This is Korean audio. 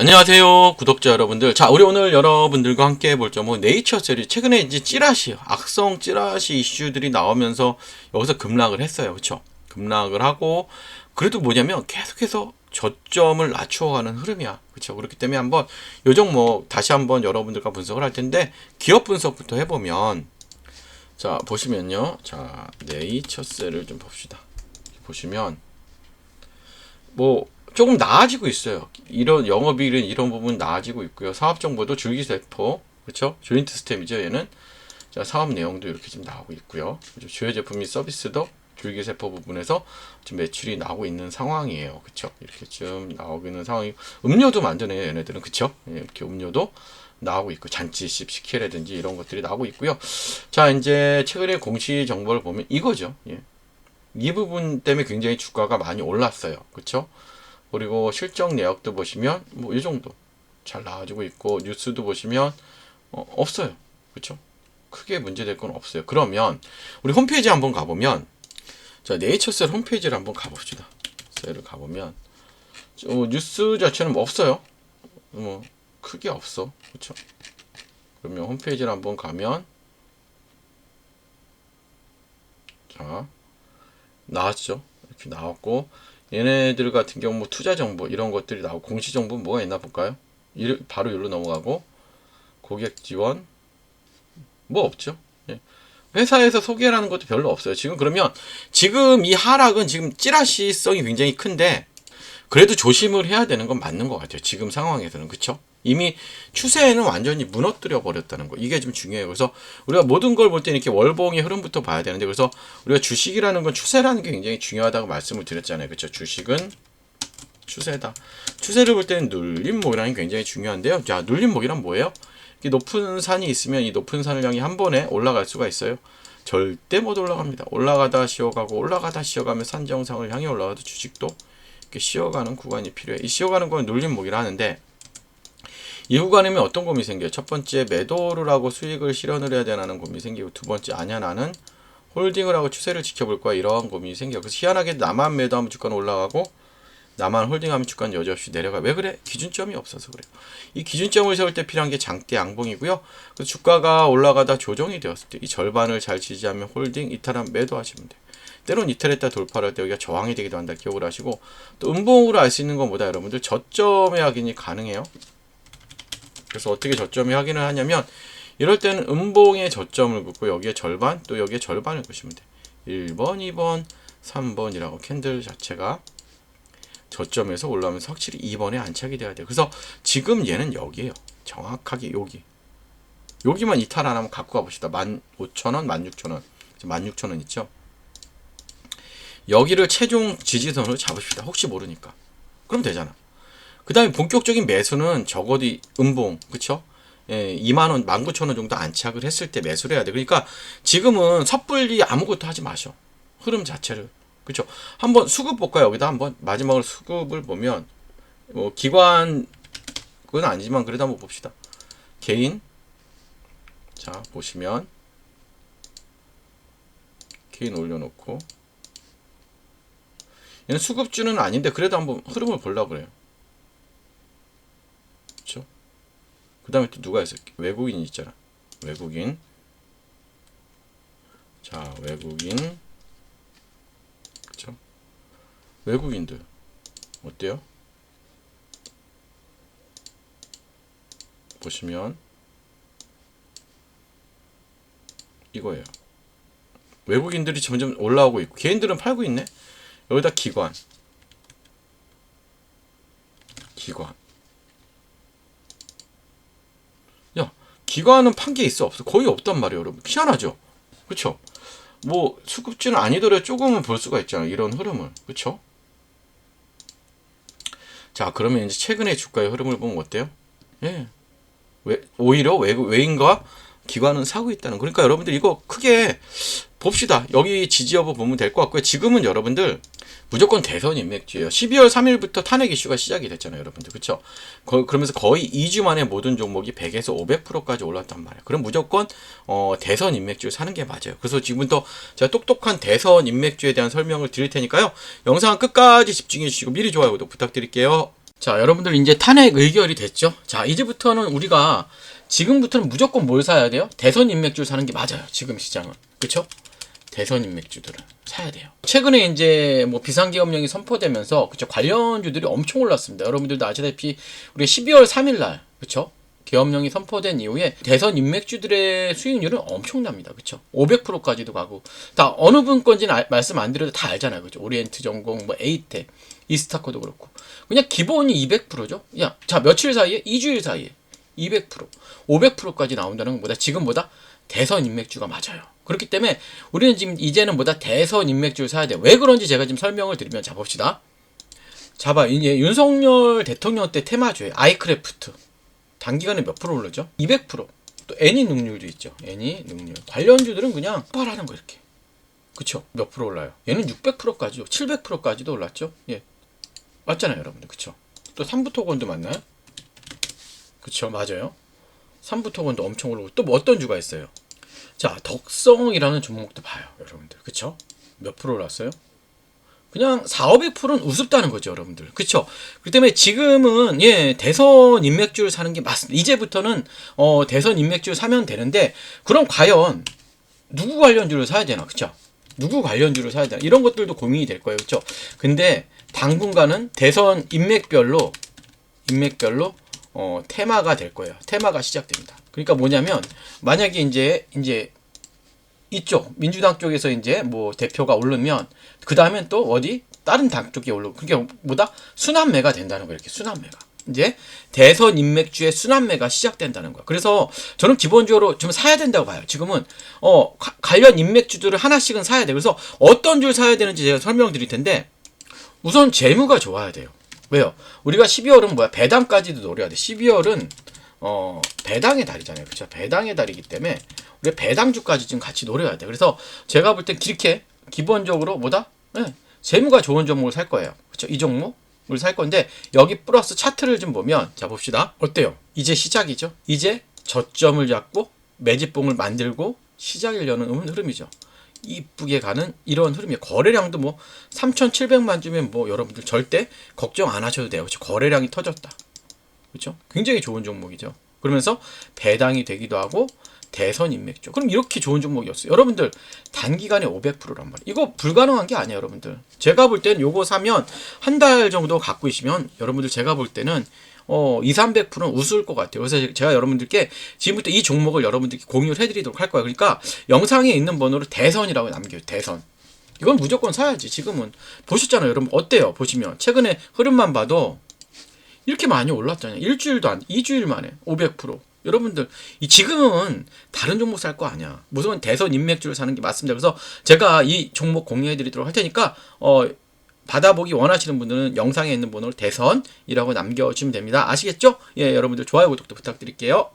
안녕하세요 구독자 여러분들. 자 우리 오늘 여러분들과 함께 볼 점은 네이처셀이 최근에 이제 찌라시 악성 찌라시 이슈들이 나오면서 여기서 급락을 했어요. 그쵸? 급락을 하고 그래도 뭐냐면 계속해서 저점을 낮추어가는 흐름이야. 그쵸? 그렇기 때문에 한번 요 종목 다시 한번 여러분들과 분석을 할 텐데 기업 분석부터 해보면 자 보시면요. 자 네이처 셀을 좀 봅시다. 보시면 뭐 조금 나아지고 있어요. 이런 영업이익은 이런 부분 나아지고 있고요. 사업 정보도 줄기세포 그렇죠? 조인트 스템이죠. 얘는 자 사업 내용도 이렇게 좀 나오고 있고요. 주요 제품 및 서비스도 줄기세포 부분에서 좀 매출이 나오고 있는 상황이에요. 그렇죠? 이렇게 좀 나오고 있는 상황이 음료도 만드네요. 얘네들은 그렇죠? 이렇게 음료도 나오고 있고 잔치십 식혜라든지 이런 것들이 나오고 있고요. 자 이제 최근에 공시 정보를 보면 이거죠. 예. 이 부분 때문에 굉장히 주가가 많이 올랐어요. 그렇죠? 그리고 실적 내역도 보시면 뭐 이 정도 잘 나와지고 있고 뉴스도 보시면 어, 없어요. 그렇죠? 크게 문제될 건 없어요. 그러면 우리 홈페이지 한번 가보면 자 네이처셀 홈페이지를 한번 가봅시다. 셀을 가보면 어, 뉴스 자체는 뭐 없어요. 뭐 크게 없어. 그렇죠? 그러면 홈페이지를 한번 가면 자 나왔죠. 이렇게 나왔고 얘네들 같은 경우 뭐 투자 정보 이런 것들이 나오고 공시 정보 뭐가 있나 볼까요? 이- 바로 여기로 넘어가고 고객 지원 뭐 없죠. 예. 회사에서 소개라는 것도 별로 없어요. 지금 그러면 지금 이 하락은 지금 찌라시성이 굉장히 큰데 그래도 조심을 해야 되는 건 맞는 것 같아요. 지금 상황에서는 그쵸? 이미 추세에는 완전히 무너뜨려 버렸다는 거 이게 좀 중요해요. 그래서 우리가 모든 걸 볼 때는 이렇게 월봉의 흐름부터 봐야 되는데 그래서 우리가 주식이라는 건 추세라는 게 굉장히 중요하다고 말씀을 드렸잖아요. 그렇죠? 주식은 추세다. 추세를 볼 때는 눌림목이라는 게 굉장히 중요한데요. 자, 눌림목이란 뭐예요? 이렇게 높은 산이 있으면 이 높은 산을 향해 한 번에 올라갈 수가 있어요. 절대 못 올라갑니다. 올라가다 쉬어가고 올라가다 쉬어가면 산 정상을 향해 올라가도 주식도 이렇게 쉬어가는 구간이 필요해. 이 쉬어가는 건 눌림목이라 하는데 이 구간이면 어떤 고민이 생겨요? 첫 번째 매도를 하고 수익을 실현을 해야 되나는 고민이 생기고 두 번째 아니야 나는 홀딩을 하고 추세를 지켜볼 거야 이러한 고민이 생겨. 그래서 희한하게 나만 매도하면 주가는 올라가고 나만 홀딩하면 주가는 여지없이 내려가. 왜 그래? 기준점이 없어서 그래요. 이 기준점을 세울 때 필요한 게 장대 양봉이고요. 그래서 주가가 올라가다 조정이 되었을 때 이 절반을 잘 지지하면 홀딩, 이탈하면 매도하시면 돼요. 때론 이탈했다 돌파를 할 때 여기가 저항이 되기도 한다 기억을 하시고 또 음봉으로 알 수 있는 것보다 여러분들 저점의 확인이 가능해요. 그래서 어떻게 저점의 확인을 하냐면 이럴 때는 음봉의 저점을 긋고 여기에 절반 또 여기에 절반을 긋으면 돼. 1번, 2번, 3번이라고 캔들 자체가 저점에서 올라오면서 확실히 2번에 안착이 돼야 돼요. 그래서 지금 얘는 여기에요. 정확하게 여기. 여기만 이탈 안 하면 갖고 가봅시다. 15,000원, 16,000원. 16,000원 있죠? 여기를 최종 지지선으로 잡으십시다. 혹시 모르니까. 그럼 되잖아. 그 다음에 본격적인 매수는 적어도 이 음봉, 그쵸? 예, 2만원, 19,000원 정도 안착을 했을 때 매수를 해야 돼. 그러니까 지금은 섣불리 아무것도 하지 마셔. 흐름 자체를. 그쵸? 한번 수급 볼까요? 여기다 한번 마지막으로 수급을 보면, 뭐, 기관, 그건 아니지만 그래도 한번 봅시다. 개인. 자, 보시면. 개인 올려놓고. 얘는 수급주는 아닌데 그래도 한번 흐름을 보려고 그래요. 그쵸? 그 다음에 또 누가 있어요? 외국인 있잖아. 외국인. 자, 외국인. 그쵸? 외국인들. 어때요? 보시면. 이거예요. 외국인들이 점점 올라오고 있고, 개인들은 팔고 있네? 여기다 기관. 기관. 야, 기관은 판 게 있어 없어? 거의 없단 말이에요, 여러분. 희한하죠? 그쵸? 뭐 수급주는 아니더라도 조금은 볼 수가 있잖아요. 이런 흐름을. 그쵸? 자, 그러면 이제 최근의 주가의 흐름을 보면 어때요? 예. 왜, 오히려 외, 외인과 기관은 사고 있다는. 그러니까 여러분들 이거 크게 봅시다. 여기 지지 여부 보면 될 것 같고요. 지금은 여러분들 무조건 대선 인맥주예요. 12월 3일부터 탄핵 이슈가 시작이 됐잖아요, 여러분들. 거, 그러면서 거의 2주 만에 모든 종목이 100에서 500%까지 올랐단 말이에요. 그럼 무조건 어, 대선 인맥주 사는 게 맞아요. 그래서 지금부터 제가 똑똑한 대선 인맥주에 대한 설명을 드릴 테니까요. 영상 끝까지 집중해 주시고 미리 좋아요, 구독 부탁드릴게요. 자, 여러분들 이제 탄핵 의결이 됐죠? 자, 이제부터는 우리가 지금부터는 무조건 뭘 사야 돼요? 대선 인맥주를 사는 게 맞아요. 지금 시장은. 그쵸? 대선 인 맥주들을 사야 돼요. 최근에 이제 뭐 비상계엄령이 선포되면서 그쵸 관련주들이 엄청 올랐습니다. 여러분들도 아시다시피 우리 12월 3일 날 그쵸 계엄령이 선포된 이후에 대선 인맥주들의 수익률은 엄청납니다. 그쵸 500%까지도 가고 다 어느 분 건지는 알- 말씀 안 드려도 다 알잖아요. 그쵸 오리엔트 전공 뭐 에이텍 이스타코도 그렇고 그냥 기본이 200%죠. 야, 자 며칠 사이에 2주일 사이에 200% 500%까지 나온다는 것보다 지금보다 대선 인맥주가 맞아요. 그렇기 때문에 우리는 지금 이제는 보다 대선 인맥주를 사야 돼요. 왜 그런지 제가 지금 설명을 드리면 자 봅시다. 자봐 이제 윤석열 대통령 때 테마주에 아이크래프트 단기간에 몇 프로 올랐죠? 200%. 또 애니 능률도 있죠. 애니 능률. 관련주들은 그냥 폭발하는 거 이렇게. 그쵸? 몇 프로 올라요? 얘는 600%까지도 700%까지도 올랐죠? 예. 맞잖아요, 여러분들. 그쵸? 또 삼부토건도 맞나요? 그쵸, 맞아요. 삼부토건도 엄청 올라오고 또 뭐 어떤 주가 있어요? 자, 덕성이라는 종목도 봐요, 여러분들. 그쵸? 몇 프로 올랐어요? 그냥 4, 500%는 우습다는 거죠, 여러분들. 그쵸? 그 때문에 지금은, 예, 대선 인맥주를 사는 게 맞습니다. 이제부터는, 어, 대선 인맥주를 사면 되는데, 그럼 과연, 누구 관련주를 사야 되나, 그쵸? 누구 관련주를 사야 되나? 이런 것들도 고민이 될 거예요, 그쵸? 근데, 당분간은 대선 인맥별로, 인맥별로, 어, 테마가 될 거예요. 테마가 시작됩니다. 그러니까 뭐냐면, 만약에 이제, 이제, 이쪽 민주당 쪽에서 이제 뭐 대표가 오르면 그 다음엔 또 어디? 다른 당 쪽이 오르고 그게 뭐다? 순환매가 된다는 거예요 이렇게 순환매가. 이제 대선 인맥주의 순환매가 시작된다는 거야. 그래서 저는 기본적으로 좀 사야 된다고 봐요. 지금은 어 가- 관련 인맥주들을 하나씩은 사야 돼 그래서 어떤 줄 사야 되는지 제가 설명드릴 텐데 우선 재무가 좋아야 돼요. 왜요? 우리가 12월은 뭐야? 배당까지도 노려야 돼. 12월은 어 배당의 달이잖아요 그렇죠 배당의 달이기 때문에 우리 배당주까지 지금 같이 노려야 돼. 그래서 제가 볼 때 이렇게 기본적으로 뭐다? 네, 재무가 좋은 종목을 살 거예요. 그렇죠? 이 종목을 살 건데 여기 플러스 차트를 좀 보면 자 봅시다. 어때요? 이제 시작이죠. 이제 저점을 잡고 매집봉을 만들고 시작을 여는 흐름이죠. 이쁘게 가는 이런 흐름이에요. 거래량도 뭐 3,700만 주면 뭐 여러분들 절대 걱정 안 하셔도 돼요. 그렇죠? 거래량이 터졌다. 그렇죠? 굉장히 좋은 종목이죠. 그러면서 배당이 되기도 하고 대선 인맥주. 그럼 이렇게 좋은 종목이었어요. 여러분들 단기간에 500%란 말이에요. 이거 불가능한 게 아니에요, 여러분들. 제가 볼 때는 요거 사면 한 달 정도 갖고 있으면 여러분들 제가 볼 때는 어, 2, 300%는 우스울 것 같아요. 그래서 제가 여러분들께 지금부터 이 종목을 여러분들께 공유를 해드리도록 할 거예요. 그러니까 영상에 있는 번호를 대선이라고 남겨요. 대선. 이건 무조건 사야지. 지금은 보셨잖아요, 여러분. 어때요? 보시면 최근에 흐름만 봐도 이렇게 많이 올랐잖아요. 일주일도 안, 2주일 만에 500%. 여러분들, 이 지금은 다른 종목 살 거 아니야. 무조건 대선 인맥주를 사는 게 맞습니다. 그래서 제가 이 종목 공유해 드리도록 할 테니까, 어, 받아보기 원하시는 분들은 영상에 있는 번호를 대선이라고 남겨주시면 됩니다. 아시겠죠? 예, 여러분들 좋아요, 구독도 부탁드릴게요.